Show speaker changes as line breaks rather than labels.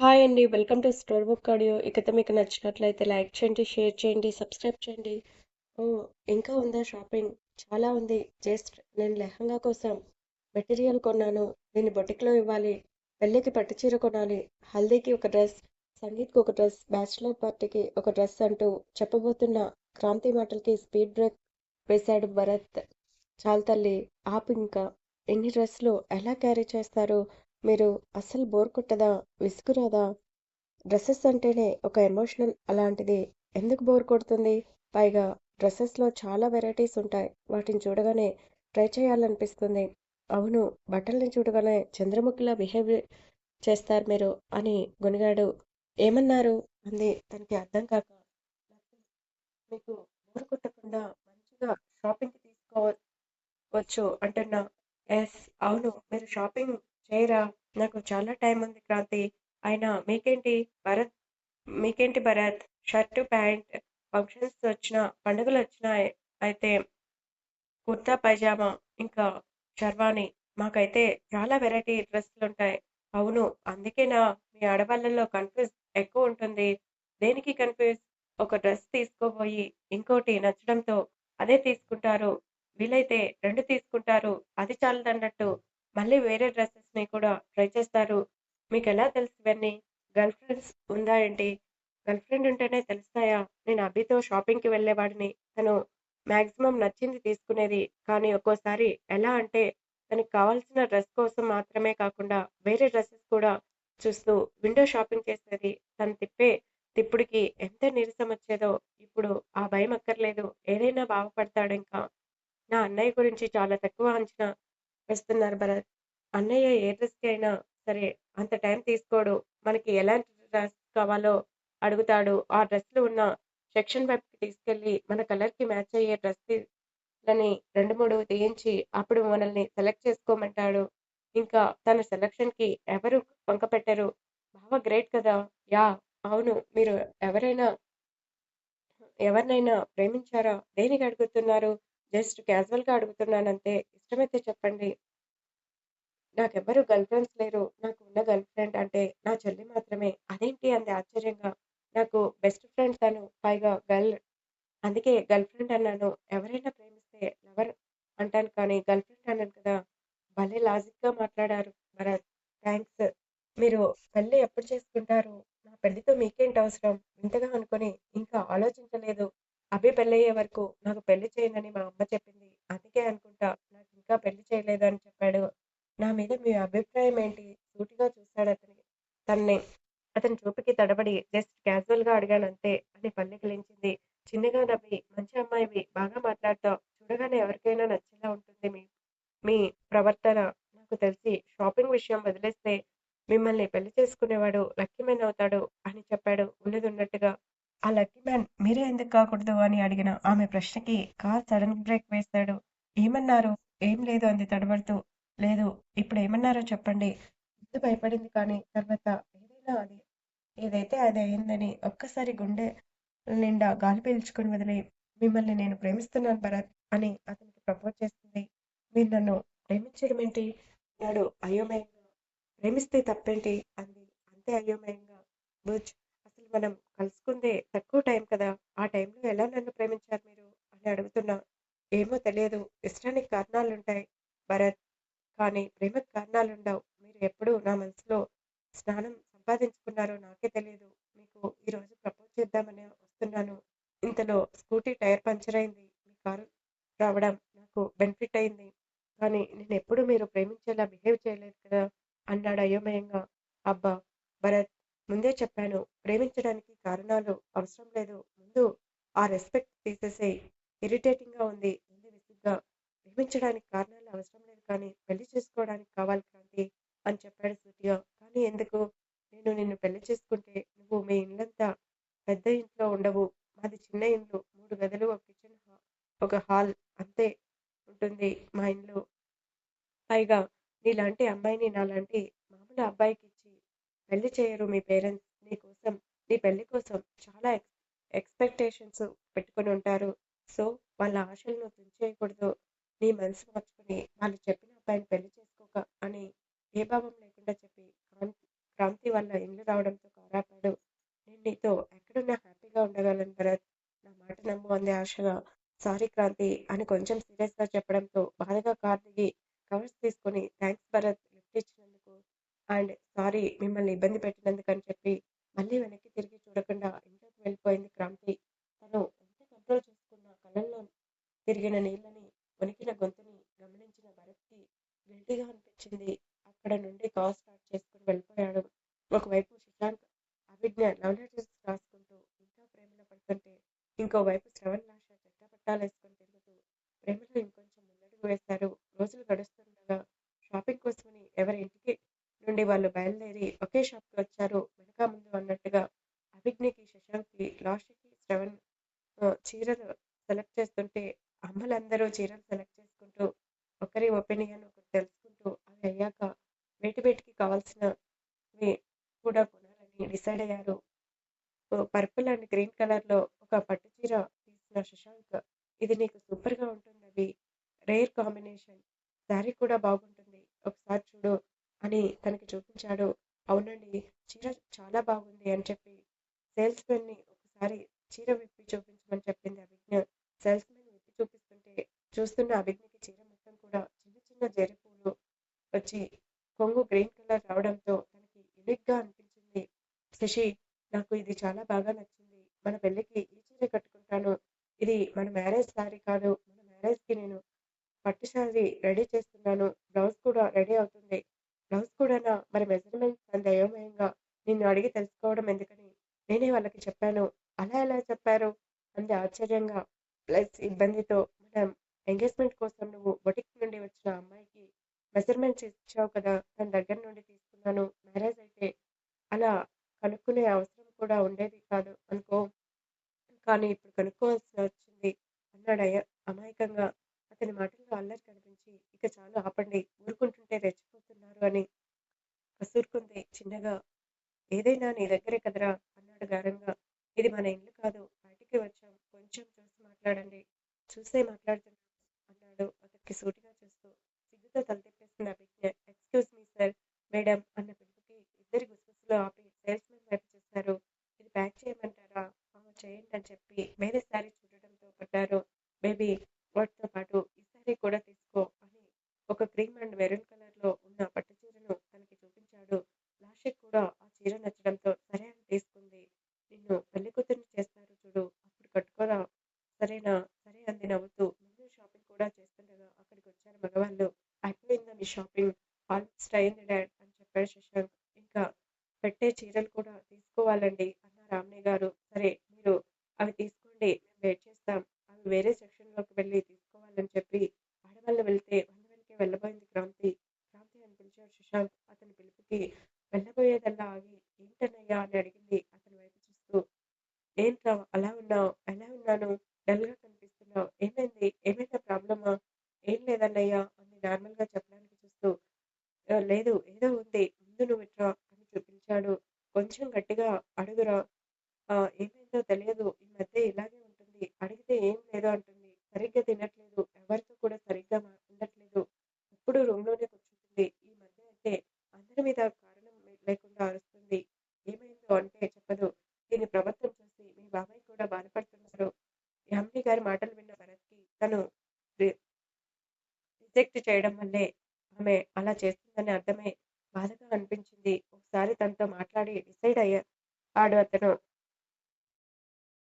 Hi అండి. Welcome to store book audio. ఇకతో మీకు నచ్చినట్లయితే లైక్ చేయండి, షేర్ చేయండి, సబ్స్క్రైబ్ చేయండి. ఓ ఇంకా ఉందా షాపింగ్? చాలా ఉంది. జస్ట్ నేను లెహంగా కోసం మెటీరియల్ కొన్నాను. దీన్ని బొటిక్‌లో ఇవ్వాలి. పెళ్ళికి పట్టు చీర కొనాలి. హల్దీకి ఒక డ్రెస్, సంగీత్‌కి ఒక డ్రెస్, బ్యాచిలర్ పార్టీకి ఒక డ్రెస్ అంటూ చెప్పబోతున్న క్రాంతి మాటలకి స్పీడ్ బ్రేక్ వేశాడు భరత్. చాలు తల్లి ఆపు ఇంకా. ఎన్ని డ్రెస్సులు ఎలా క్యారీ చేస్తారు? మీరు అస్సలు బోర్ కొట్టదా? విసుగురాదా? డ్రెస్సెస్ అంటేనే ఒక ఎమోషనల్ అలాంటిది ఎందుకు బోర్ కొడుతుంది? పైగా డ్రెస్సెస్‌లో చాలా వెరైటీస్ ఉంటాయి. వాటిని చూడగానే ట్రై చేయాలనిపిస్తుంది. అవును బట్టల్ని చూడగానే చంద్రముఖిలా బిహేవ్ చేస్తారు మీరు అని గునిగాడు ఏమన్నారు? అంది తనకి అర్థం కాక. మీకు బోర్ కొట్టకుండా మంచిగా షాపింగ్‌కి తీసుకోవచ్చు అంటున్నా. ఎస్ అవును మీరు షాపింగ్ చేయరా? నాకు చాలా టైం ఉంది క్రాంతి. ఆయన మీకేంటి భరత్ మీకేంటి భరత్ షర్టు, ప్యాంట్ ఫంక్షన్స్ వచ్చిన వచ్చినా, వచ్చిన అయితే కుర్తా పైజామా ఇంకా షర్వాణి మాకైతే చాలా వెరైటీ డ్రెస్సులు ఉంటాయి అవును అందుకేనా మీ ఆడవాళ్ళలో కన్‌ఫ్యూజ్ ఎక్కువ ఉంటుంది. దేనికి కన్‌ఫ్యూజ్? ఒక డ్రెస్ తీసుకోబోయి ఇంకోటి నచ్చడంతో అదే తీసుకుంటారు. వీలైతే రెండు తీసుకుంటారు. అది చాలదన్నట్టు మళ్ళీ వేరే డ్రెస్సెస్ని కూడా ట్రై చేస్తారు. మీకు ఎలా తెలుసు ఇవన్నీ? గర్ల్ ఫ్రెండ్స్ ఉందా ఏంటి? గర్ల్ ఫ్రెండ్ ఉంటేనే తెలుస్తాయా? నేను అభితో షాపింగ్‌కి వెళ్ళేవాడిని. తను మాక్సిమం నచ్చింది తీసుకునేది. కానీ ఒక్కోసారి ఎలా అంటే తనకి కావాల్సిన డ్రెస్ కోసం మాత్రమే కాకుండా వేరే డ్రెస్సెస్ కూడా చూస్తూ విండో షాపింగ్ చేసేది. తను తిప్పే తిప్పుడికి ఎంత నీరసం వచ్చేదో ఇప్పుడు ఆ భయం అక్కర్లేదు. ఏదైనా బాగుపడతాడింక. నా అన్నయ్య గురించి చాలా తక్కువ అంచనా వేస్తున్నారు భరత్. అన్నయ్య ఏ డ్రెస్‌కి అయినా సరే అంత టైం తీసుకోడు. మనకి ఎలాంటి డ్రెస్ కావాలో అడుగుతాడు. ఆ డ్రెస్‌లు ఉన్న సెక్షన్ వైపుకి తీసుకెళ్ళి మన కలర్‌కి మ్యాచ్ అయ్యే డ్రెస్‌లని 2, 3 తీయించి అప్పుడు మనల్ని సెలెక్ట్ చేసుకోమంటాడు. ఇంకా తన సెలక్షన్‌కి ఎవరు వంకపెట్టరు. బావ గ్రేట్ కదా! యా అవును మీరు ఎవరైనా ఎవరినైనా ప్రేమించారా? దేనికి అడుగుతున్నారు? జస్ట్ క్యాజువల్‌గా అడుగుతున్నానంతే. ఇష్టమైతే చెప్పండి. నాకెవ్వరు గర్ల్ ఫ్రెండ్స్ లేరు. నాకు ఉన్న గర్ల్ ఫ్రెండ్ అంటే నా చెల్లి మాత్రమే. అదేంటి? అంది ఆశ్చర్యంగా. నాకు బెస్ట్ ఫ్రెండ్ తను. పైగా గర్ల్. అందుకే గర్ల్ ఫ్రెండ్ అన్నాను. ఎవరైనా ప్రేమిస్తే లవర్ అంటాను కానీ గర్ల్ ఫ్రెండ్ అన్నాను కదా! భలే లాజిక్‌గా మాట్లాడారు భరత్. థ్యాంక్స్ మీరు పెళ్ళి ఎప్పుడు చేసుకుంటారు? నా పెళ్ళితో మీకేంటి అవసరం ఇంతగా అనుకుని ఇంకా ఆలోచించలేదు. అభి పెళ్ళయ్యే వరకు నాకు పెళ్ళి చేయనని మా అమ్మ చెప్పింది. అందుకే అనుకుంటా నాకు ఇంకా పెళ్ళి చేయలేదు అని చెప్పాడు. నా మీద మీ అభిప్రాయం ఏంటి? సూటిగా చూశాడు అతని తన్ని. అతని చూపుకి తడబడి జస్ట్ క్యాజువల్గా అడిగాను అంతే అని పల్లెకిలించింది చిన్నగా నవ్వి మంచి అమ్మాయివి. బాగా మాట్లాడతావు. చూడగానే ఎవరికైనా నచ్చేలా ఉంటుంది మీ మీ ప్రవర్తన. నాకు తెలిసి షాపింగ్ విషయం వదిలేస్తే మిమ్మల్ని పెళ్ళి చేసుకునేవాడు లక్కీ మ్యాన్ అవుతాడు అని చెప్పాడు ఉన్నదున్నట్టుగా. ఆ లక్కీ మ్యాన్ మీరే ఎందుకు కాకూడదు అని అడిగిన ఆమె ప్రశ్నకి కార్ సడన్ బ్రేక్ వేశాడు. ఏమన్నారు? ఏం లేదు అంది తడబడుతూ. లేదు. ఇప్పుడు ఏమన్నారో చెప్పండి. ముందు భయపడింది కానీ తర్వాత ఏదైనా అది ఏదైతే అది అయిందని ఒక్కసారి గుండె నిండా గాలి పీల్చుకుని వదిలి మిమ్మల్ని నేను ప్రేమిస్తున్నాను భరత్ అని అతనికి ప్రపోజ్ చేసింది. మీరు నన్ను ప్రేమించడం ఏంటి అన్నాడు అయోమయంగా. ప్రేమిస్తే తప్పేంటి? అంది అంతే అయోమయంగా. బుజ్ అసలు మనం కలుసుకుందే తక్కువ టైం కదా! ఆ టైంలో ఎలా నన్ను ప్రేమించారు మీరు? అని అడుగుతున్నా. ఏమో తెలియదు. ఇష్టానికి కారణాలుంటాయి భరత్. కానీ ప్రేమకు కారణాలుండవు. మీరు ఎప్పుడు నా మనసులో స్నానం సంపాదించుకున్నారో నాకే తెలియదు మీకు ఈరోజు ప్రపోజ్ చేద్దామని వస్తున్నాను. ఇంతలో స్కూటీ టైర్ పంచర్ అయింది మీ కారు రావడం నాకు బెనిఫిట్ అయింది. కానీ నేను ఎప్పుడు మీరు ప్రేమించేలా బిహేవ్ చేయలేదు కదా! అన్నాడు అయోమయంగా. అబ్బా! భరత్ ముందే చెప్పాను. ప్రేమించడానికి కారణాలు అవసరం లేదు. ముందు ఆ రెస్పెక్ట్ తీసేసేయ్. ఇరిటేటింగ్‌గా ఉంది అంది విసుగ్గా. ప్రేమించడానికి కారణాలు అవసరం లేదు కానీ పెళ్ళి చేసుకోవడానికి కావాలి క్రాంతి అని చెప్పాడు సూటిగా. కానీ ఎందుకు? నేను నిన్ను పెళ్ళి చేసుకుంటే నువ్వు మీ ఇల్లంతా పెద్ద ఇంట్లో ఉండవు. మాది చిన్న ఇల్లు. మూడు గదులు, ఒక కిచెన్, ఒక హాల్ అంతే ఉంటుంది మా ఇంట్లో పైగా నీలాంటి అమ్మాయిని నాలాంటి మామూలు అబ్బాయికి పెళ్ళి చేయరు మీ పేరెంట్స్. నీ కోసం నీ పెళ్ళి కోసం చాలా ఎక్స్‌పెక్టేషన్స్ పెట్టుకొని ఉంటారు. సో వాళ్ళ ఆశలను తుంచేయకూడదు. నీ మనసు మార్చుకుని వాళ్ళు చెప్పిన అబ్బాయిని పెళ్ళి చేసుకోక అని ఏ భావం లేకుండా చెప్పి క్రాంతి క్రాంతి వాళ్ళ ఇల్లు రావడంతో కారాపాడు. నేను నీతో ఎక్కడున్నా హ్యాపీగా ఉండగలను భరత్. నా మాట నమ్ము అంది ఆశగా. సారీ క్రాంతి అని కొంచెం సీరియస్‌గా చెప్పడంతో బాధగా కార్ దిగి కవర్స్ తీసుకొని థ్యాంక్స్ భరత్ లిఫ్ట్ ఇచ్చిన అండ్ సారీ మిమ్మల్ని ఇబ్బంది పెట్టినందుకు అని చెప్పి మళ్ళీ వెనక్కి తిరిగి చూడకుండా ఇంట్లోకి వెళ్ళిపోయింది క్రాంతి. తను ఎంత కంట్రోల్ చేసుకున్న కళ్ళల్లో తిరిగిన నీళ్ళని, వణికిన గొంతుని గమనించిన భరత్‌కి గిల్టీగా అనిపించింది. అక్కడ నుండి కాల్ స్టార్ట్ చేసుకొని వెళ్ళిపోయాడు. ఒకవైపు శశాంక్, అభిజ్ఞ లవ్ లెటర్స్ రాసుకుంటూ ఇంకా ప్రేమలో పడుతుంటే, ఇంకోవైపు శ్రవణ్, లాష చెట్టాపట్టాలేసుకొని తిరుగుతూ ప్రేమలో ఇంకొంచెం ముందడుగు వేశారు. రోజులు గడుస్తుండగా షాపింగ్ కోసమని ఎవరి ఇంటికి నుండి వాళ్ళు బయలుదేరి ఒకే షాప్‌కి వచ్చారు వెనుక ముందు అన్నట్టుగా. అభిజ్ఞకి, శశాంక్‌కి, లాస్ట్కి శ్రవణ్ చీరలు సెలెక్ట్ చేస్తుంటే అమ్మలందరూ చీరలు సెలెక్ట్ చేసుకుంటూ ఒకరి ఒపీనియన్ ఒకరు తెలుసుకుంటూ అవి అయ్యాక వేటి వేటికి కావాల్సినవి కూడా కొనాలని డిసైడ్ అయ్యారు. పర్పుల్ అండ్ గ్రీన్ కలర్‌లో ఒక పట్టు చీర తీసిన శశాంక్ ఇది నీకు సూపర్‌గా ఉంటుందభి. Rare combination. శారీ కూడా బాగుంటుంది. ఒకసారి చూడు అని చూపించాడు. అవునండి చీర చాలా బాగుంది అని చెప్పి సేల్స్ మెన్ని ఒకసారి చీర విప్పి చూపించమని చెప్పింది అభిజ్ఞ. సేల్స్‌మెన్ విప్పి చూపిస్తుంటే చూస్తున్న అభిజ్ఞకి చీర మొత్తం కూడా చిన్న చిన్న జెర్రీ పూలు వచ్చి కొంగు గ్రీన్ కలర్ రావడంతో తనకి యునిక్గా అనిపించింది. శశి నాకు ఇది చాలా బాగా నచ్చింది. మన పెళ్ళికి ఈ చీర కట్టుకుంటాను. ఇది మన మ్యారేజ్ శారీ కాదు. మన మ్యారేజ్‌కి నేను పట్టు శారీ రెడీ చేస్తున్నాను. బ్లౌజ్ కూడా రెడీ అవుతుంది. బ్లౌజ్ కూడానా? మరి మెజర్‌మెంట్స్ అంత అయోమయంగా. నిన్ను అడిగి తెలుసుకోవడం ఎందుకని నేనే వాళ్ళకి చెప్పాను. అలా ఎలా చెప్పారు? అంది ఆశ్చర్యంగా ప్లస్ ఇబ్బందితో. మనం ఎంగేజ్‌మెంట్ కోసం నువ్వు బొటిక్ నుండి వచ్చిన అమ్మాయికి మెజర్‌మెంట్స్ ఇచ్చావు కదా! తన దగ్గర నుండి తీసుకున్నాను. మ్యారేజ్ అయితే అలా కనుక్కునే అవసరం కూడా ఉండేది కాదు అనుకో. కానీ ఇప్పుడు కనుక్కోవాల్సి వచ్చింది అన్నాడు అయ అమాయకంగా. అతని మాటల్లో అల్లరి కనిపించి ఇక చాలు ఆపండి. ఊరుకుంటుంటే రెచ్చిపోతున్నారు అని కసూరుకుంది చిన్నగా. ఏదైనా నీ దగ్గరే కదరా! అన్నాడు గారంగా. ఇది మన ఇల్లు కాదు. బయటికి వచ్చాం. కొంచెం చూసి మాట్లాడండి. చూసే మాట్లాడుతున్నాను అన్నాడు అతనికి సూటిగా చూస్తూ. సిగ్గుతో తల Abhijna. Excuse me sir madam అన్న పిలుపుకి ఇద్దరి గుసగుసలో ఆపి సేల్స్‌మెన్ వైపు చూశారు. ఇది ప్యాక్ చేయమంటారా? ఆ చేయండి అని చెప్పి వేరే శారీ చూడడంతో పడ్డారు. బేబీ వాటితో పాటు ఈ కూడా తీసుకో అని ఒక క్రీమ్ అండ్ మెరూన్ కలర్‌లో ఉన్న పట్టు చీరను తనకి చూపించాడు. లాషిక్ కూడా ఆ చీర నచ్చడంతో సరే అని తీసుకుంది. నిన్ను పెళ్ళికూతురిని చేస్తారు చూడు అప్పుడు కట్టుకోరా సరేనా? సరే అంది నవ్వుతూ. ముందు షాపింగ్ కూడా చేస్తుండగా అక్కడికి వచ్చారు మగవాళ్ళు. అయిపోయిందా మీ షాపింగ్? ఆల్మోస్ట్ అయింది డాడ్ అని చెప్పాడు శశాంక్. ఇంకా పెట్టే చీరలు కూడా తీసుకోవాలండి అని రామయ్య గారు. సరే మీరు అవి తీసుకోండి మేం వెయిట్ చేస్తాం. అవి వేరే సెక్షన్‌లోకి వెళ్ళి తీసుకోవాలని చెప్పి ఆడవాళ్ళు వెళ్తే వాళ్ళ వెనకే వెళ్ళబోయింది క్రాంతి. క్రాంతి అని పిలిచాడు శశాంక్ అతని వెళ్ళబోయేదల్లా ఆగి ఏంటన్నయ్యా అని అడిగింది అతని వైపు చూస్తూ. ఏంట్రా అలా ఉన్నావ్? ఎలా ఉన్నాను? డల్‌గా కనిపిస్తున్నావు ఏమైంది? ఏమైనా ప్రాబ్లమా? ఏం లేదన్నయ్యా అని నార్మల్‌గా చెప్పడానికి చూస్తూ. లేదు ఏదో ఉంది. ముందు నువ్వు ఇట్రా అని చూపించాడు కొంచెం గట్టిగా అడుగురా! ఏమైందో తెలియదు. ఈ మధ్య ఇలాగే ఉంటుంది. అడిగితే ఏం లేదు అంటుంది. సరిగ్గా తినట్లేదు. ఎవరితో కూడా సరిగ్గా మా ఉండట్లేదు. ఎప్పుడూ రూమ్‌లోనే కూర్చుంటుంది. ఈ మధ్య అయితే అందరి మీద కారణం లేకుండా అరుస్తుంది. ఏమైందో అంటే చెప్పదు. దీని ప్రవర్తన చూసి మీ బాబాయ్ కూడా బాధపడుతున్నారు. యామిని గారి మాటలు విన్న భరత్‌కి తను రి రిజెక్ట్ చేయడం వల్లే ఆమె అలా చేస్తుందని అర్థమై